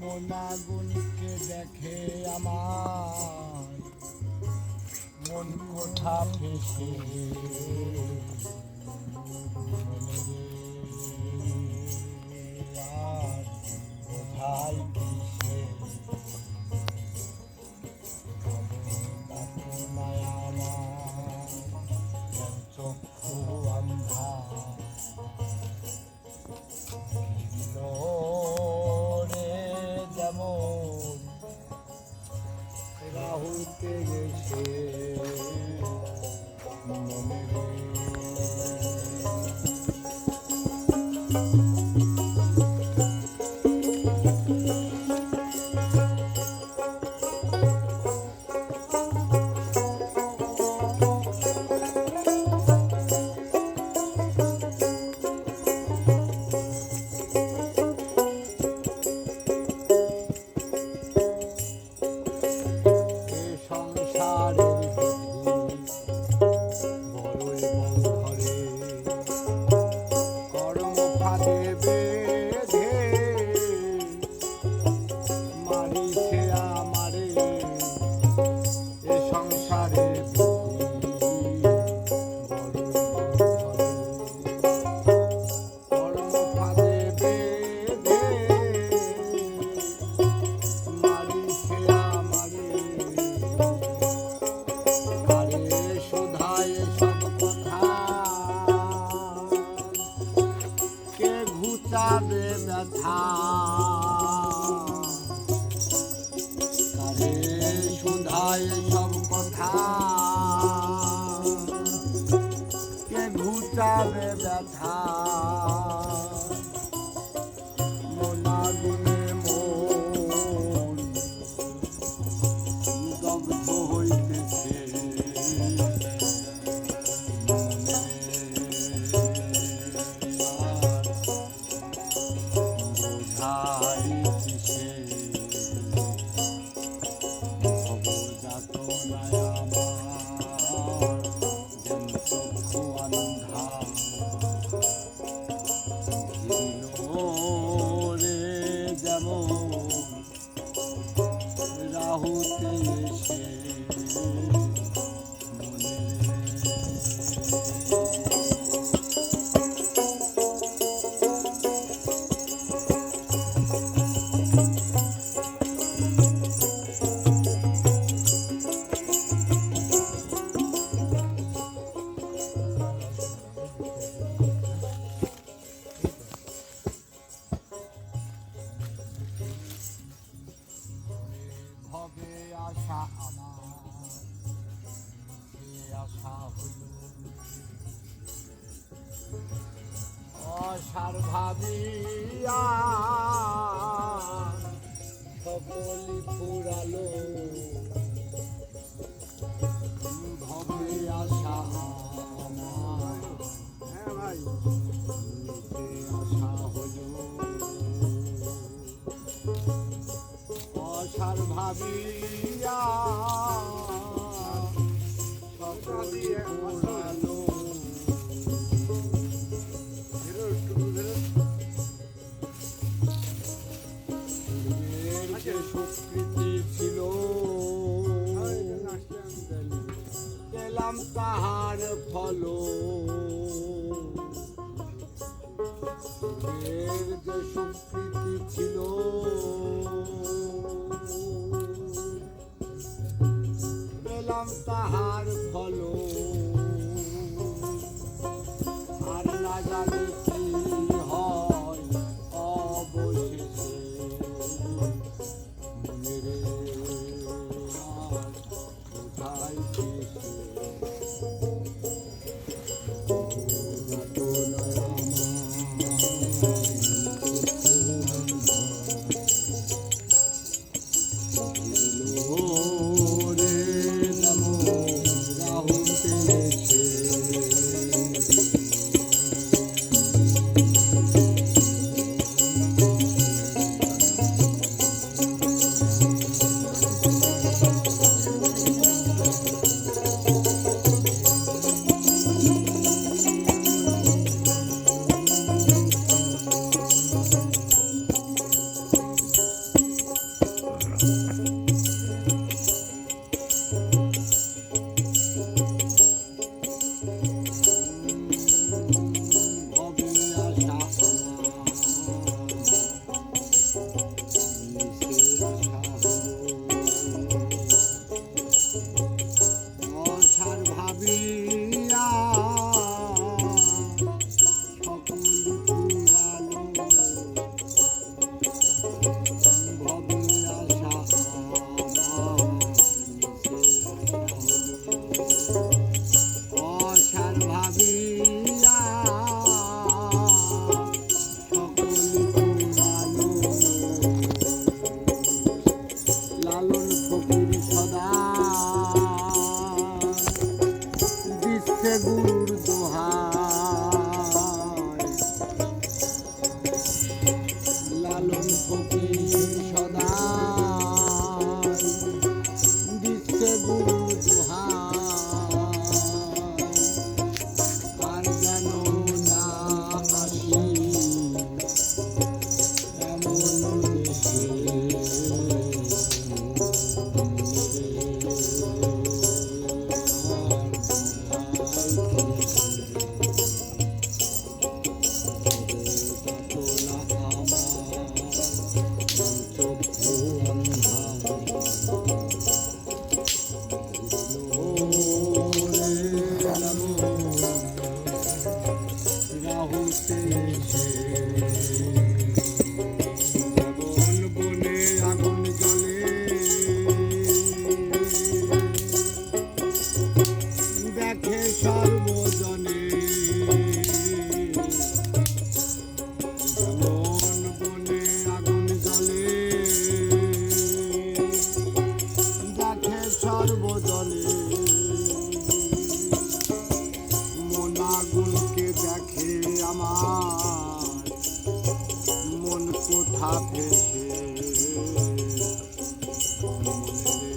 মোনাগুনকে দেখে আমার মন কোঠা ফেসে? ভাবে ঘুচাবে ব্যথা। আরে শোধায় সব কথা। কে ঘুচাবে ব্যথা? রে যেমন ভাবিয়া সকলি ফুরালো ভবে আশা হ্যাঁ ভাই। আশা হইল অসার ভাবিয়া সকলি এর যে সুকৃতি ছিল পেলাম তাহার ভালো আর না জানি কোঠা ভেসে মনে